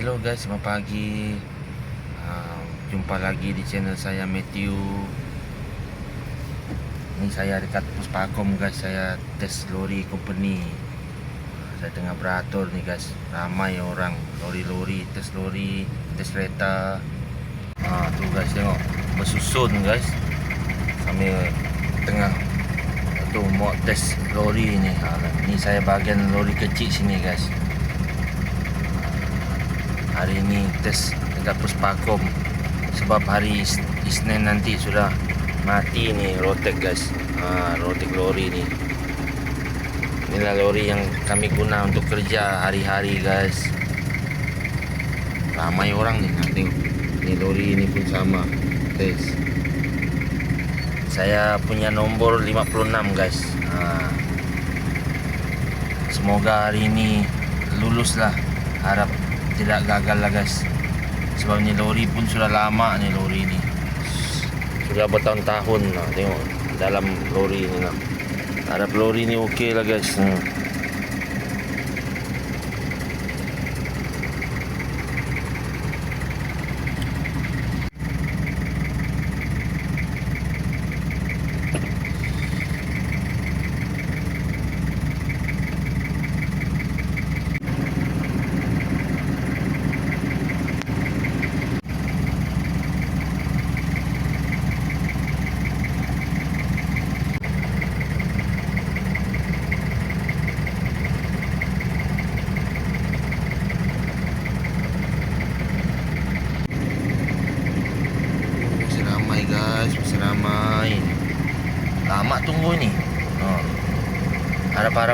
Hello guys, selamat pagi. Ah, jumpa lagi di channel saya Matthew. Ini saya dekat Puspakom guys, saya tes lori company. Saya tengah beratur nih guys. Ramai orang lori-lori, tes lori, tes kereta. Ah, tuh guys tengok bersusun guys. Sambil tengah tu mau tes lori ni. Ha, ni saya bahagian lori kecil sini guys. Hari ini tes dekat Puspakom. Sebab hari Is- Isnin nanti sudah mati ni rotek guys. Ha, rotek lori ni inilah lori yang kami guna untuk kerja hari-hari guys. Ramai orang ni ha, tengok. Ni lori ini pun sama tes. Saya punya nombor 56 guys. Ha. semoga hari ini lulus lah harap tidak gagal lah guys. Sebab ni lori pun sudah lama ni lori ni. Sudah bertahun-tahun lah tengok dalam lori ni lah harap lori ni okey lah guys. Hmm.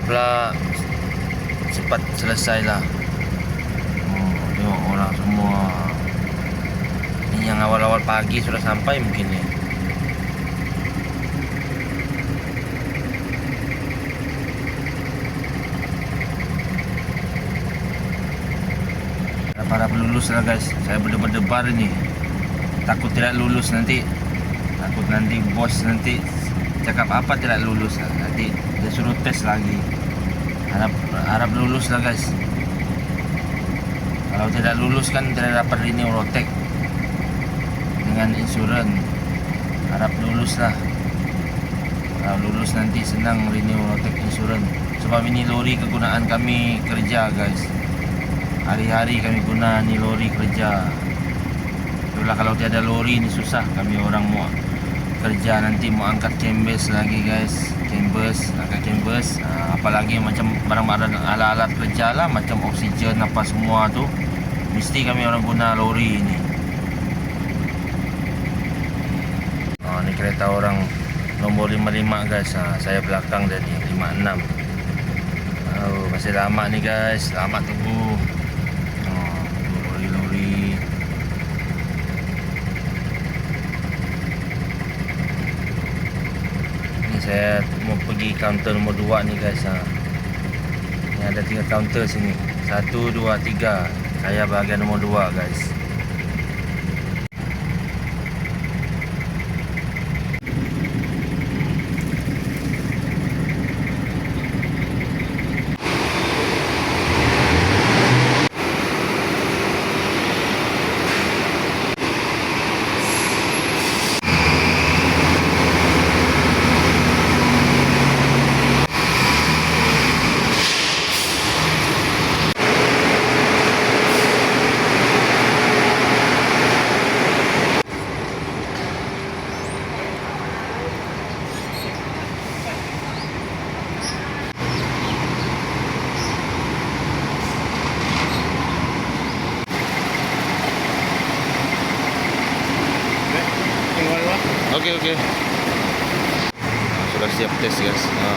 Harap-haraplah cepat selesai lah. Oh, tengok orang semua. Ni yang awal-awal pagi sudah sampai mungkin ni. Harap-harap lulus lah guys. Saya berdebar-debar ni. Takut tidak lulus nanti. Takut nanti bos nanti cakap apa tidak lulus. Nanti dia suruh tes lagi. Harap harap lulus lah guys. Kalau tidak lulus kan tidak dapat renew rotek dengan insurans. Harap lulus lah. Kalau lulus nanti senang renew rotek insurans. Sebab ini lori kegunaan kami kerja guys. Hari-hari kami guna ni lori kerja. Itulah kalau tiada lori ni susah kami orang mau kerja nanti mau angkat canvas lagi guys. Canvas angkat canvas ha, apalagi macam barang-barang alat-alat kerja lah macam oksigen apa semua tu. Mesti kami orang guna lori ni. Oh, ni kereta orang nombor 55 guys. Ha, saya belakang ni 56 oh, masih lama ni guys. Lama tunggu oh, lori-lori Ni saya mau pergi kaunter nombor 2 ni guys ha. Ni ada tiga kaunter sini. 1 2 3. Saya bahagian nombor 2 guys. Okey okey. Sudah siap tes guys. Ha.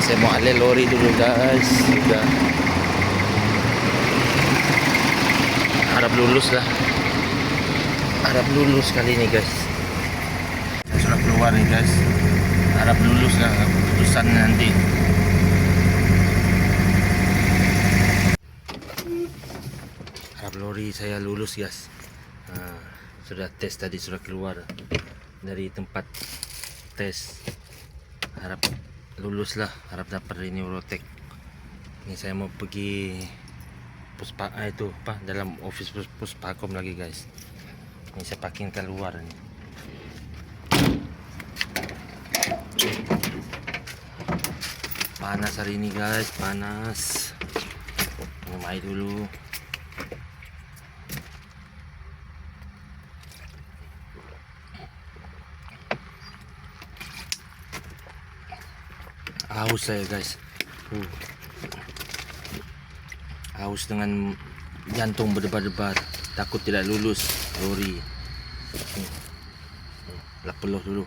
Saya mau alih lori dulu guys. Sudah. Harap lulus lah. Harap lulus kali ini guys. Saya sudah keluar nih guys. Harap lulus lah keputusan nanti. Harap lori saya lulus guys. Sudah tes tadi sudah keluar dari tempat tes harap lulus lah harap dapat ini Eurotek Ini saya mau pergi puspa ah, itu apa dalam office pus, puspakom lagi guys. Ini saya parking keluar nih. Panas hari ini guys, panas. Minum air dulu. Haus saya guys. Uh. Haus dengan jantung berdebar-debar. Takut tidak lulus lori. Hmm. Lap peluh dulu.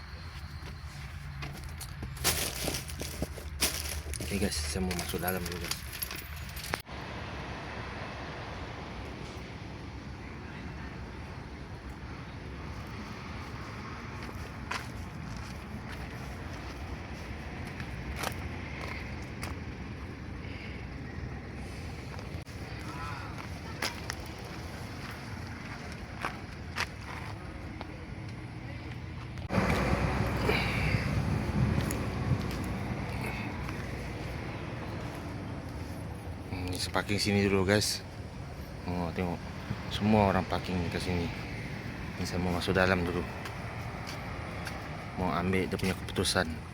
Oke guys, saya mau masuk dalam dulu guys. Saya parking sini dulu guys. Oh, tengok. Semua orang parking ke sini. Ini saya mau masuk dalam dulu. Mau ambil dia punya keputusan.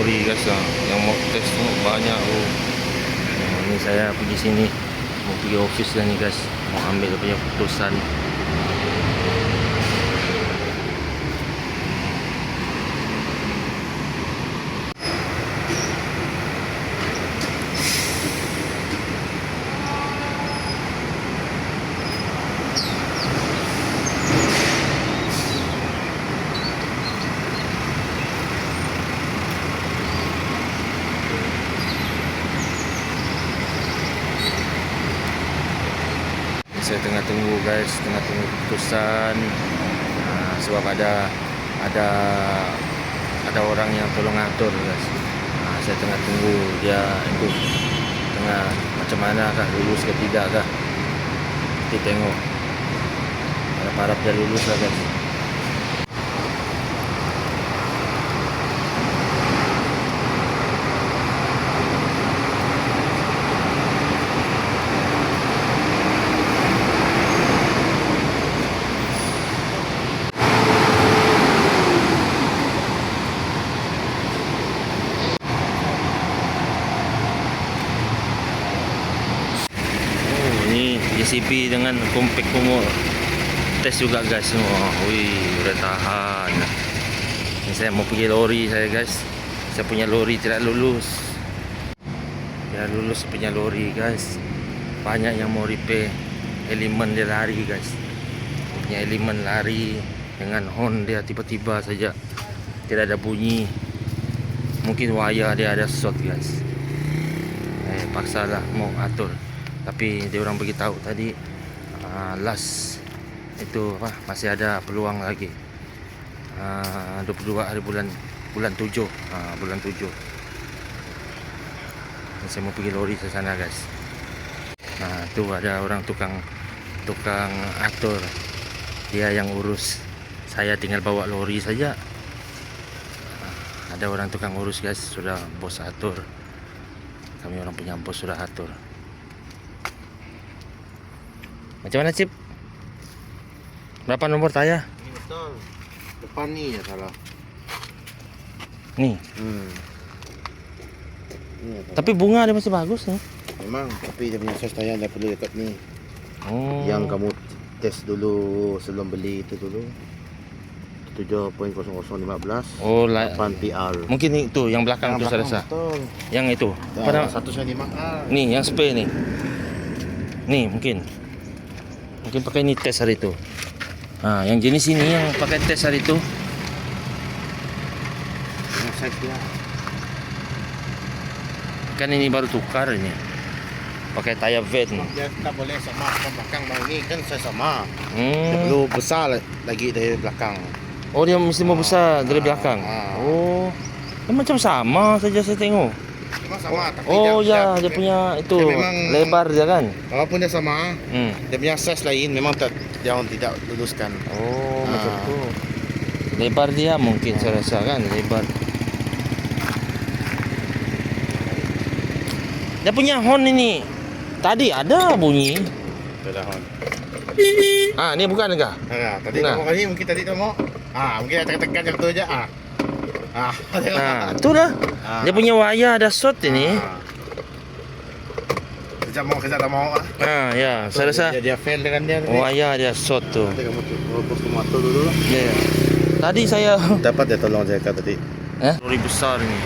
Lori guys yang mau tes tu banyak oh. Nah, ini saya pergi sini mau pergi office dah ni guys. Mau ambil punya keputusan saya tengah tunggu guys. Tengah tunggu keputusan. Ah, sebab ada ada ada orang yang tolong atur guys. Ah, saya tengah tunggu dia itu tengah macam mana kah lulus ke tidak kah. Nanti tengok. Harap-harap dia lulus lah guys Oh, JCB dengan compact kumur. Tes juga guys semua. Wih, udah tahan. Ini saya mau pergi lori saya guys. Saya punya lori tidak lulus. Tidak lulus punya lori guys. Banyak yang mau repair elemen dia lari guys. Punya elemen lari dengan horn dia tiba-tiba saja tidak ada bunyi. Mungkin wire dia ada short guys. Eh, paksalah mau atur tapi dia orang beritahu tadi uh, last itu apa masih ada peluang lagi. Uh, 22 hari bulan bulan 7 uh, bulan 7 Dan saya mau pergi lori ke sana guys. Nah itu ada orang tukang tukang atur. Dia yang urus. Saya tinggal bawa lori saja. Ah, ada orang tukang urus guys. Sudah bos atur. Kami orang punya bos sudah atur macam mana Cip? Berapa nomor tayar? Ini betul. Depan ni ya salah. Nih, Hmm. Ini ya tapi bunga dia masih bagus nih. memang tapi dia punya sos tayar dah perlu dekat ni. Oh. Yang kamu test dulu sebelum beli itu dulu. 7.0015 Oh, la... 8 PR. mungkin itu yang belakang tu saya rasa. Betul. Yang itu. Nama? 1.5R. Nih, yang spray nih. Nih, mungkin. Mungkin pakai ini tes hari itu. Ah, yang jenis ini yang pakai tes hari itu. Kan ini baru tukar ini. Pakai tayar van. Dia tak boleh sama belakang ini kan saya sama. Hmm. perlu besar lagi dari belakang. Oh dia mesti mau besar dari belakang. Ah. Oh. Macam sama saja saya tengok. Cuma sama tapi Oh ya, dia punya itu dia memang- lebar dia kan. walaupun dia sama, Hmm. dia punya size lain memang tak jangan tidak luluskan. Oh, Ah. macam tu. Lebar dia mungkin saya rasa kan, lebar. Dia punya horn ini. Tadi ada bunyi. Sudah hon. Ah, ni bukan enggak? Ha, tadi Nah. kamu kali mungkin tadi tu mau. Ah, mungkin ada tekan macam tu aja. Ah. Ah. Ah, tu dah. Ah. Dia punya wayar ada short ini. Ah. Kejap mau, kejap tak mau. ah. Ah, ya, saya rasa dia, dia fail dengan dia. tadi. wayar dia short tu. Nanti kamu tu fokus ke mata dulu. Ya. Tadi saya Dapat dia tolong saya kata tadi. eh lori besar ni.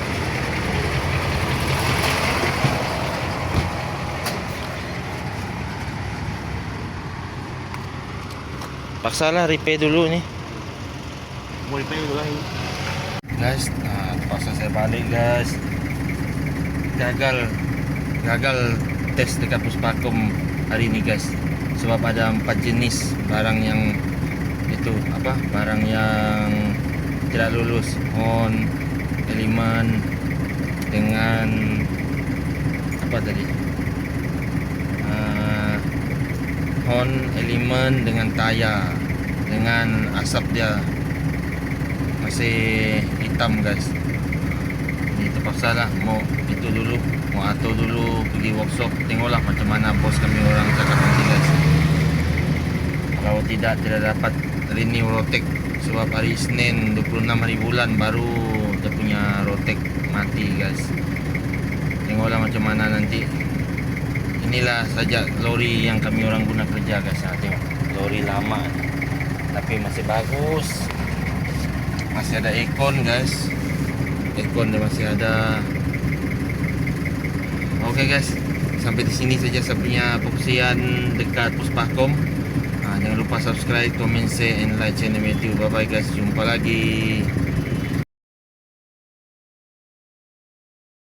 Paksalah repair dulu ni. Mau repair dulu lah. Guys, nah, paksa saya balik guys. Gagal gagal tes dekat Puspakom hari ni guys. Sebab ada empat jenis barang yang itu apa? Barang yang tidak lulus. Horn, elemen dengan apa tadi? Ah, horn, elemen dengan tayar dengan asap dia masih hitam guys. Ni terpaksa lah. Mau itu dulu mau atur dulu pergi workshop. Tengoklah macam mana bos kami orang cakap nanti guys. Kalau tidak tidak dapat renew rotek sebab hari Senin 26 hari bulan baru dia punya rotek mati guys. Tengoklah macam mana nanti. Inilah saja lori yang kami orang guna kerja guys. Ha, tengok. Lori lama. Tapi masih bagus masih ada aircon guys. Dia masih ada. Oke guys. Sampai di sini saja saya punya pengusian dekat Puspakom. Ha, jangan lupa subscribe comment share and like channel YouTube bye bye guys. Jumpa lagi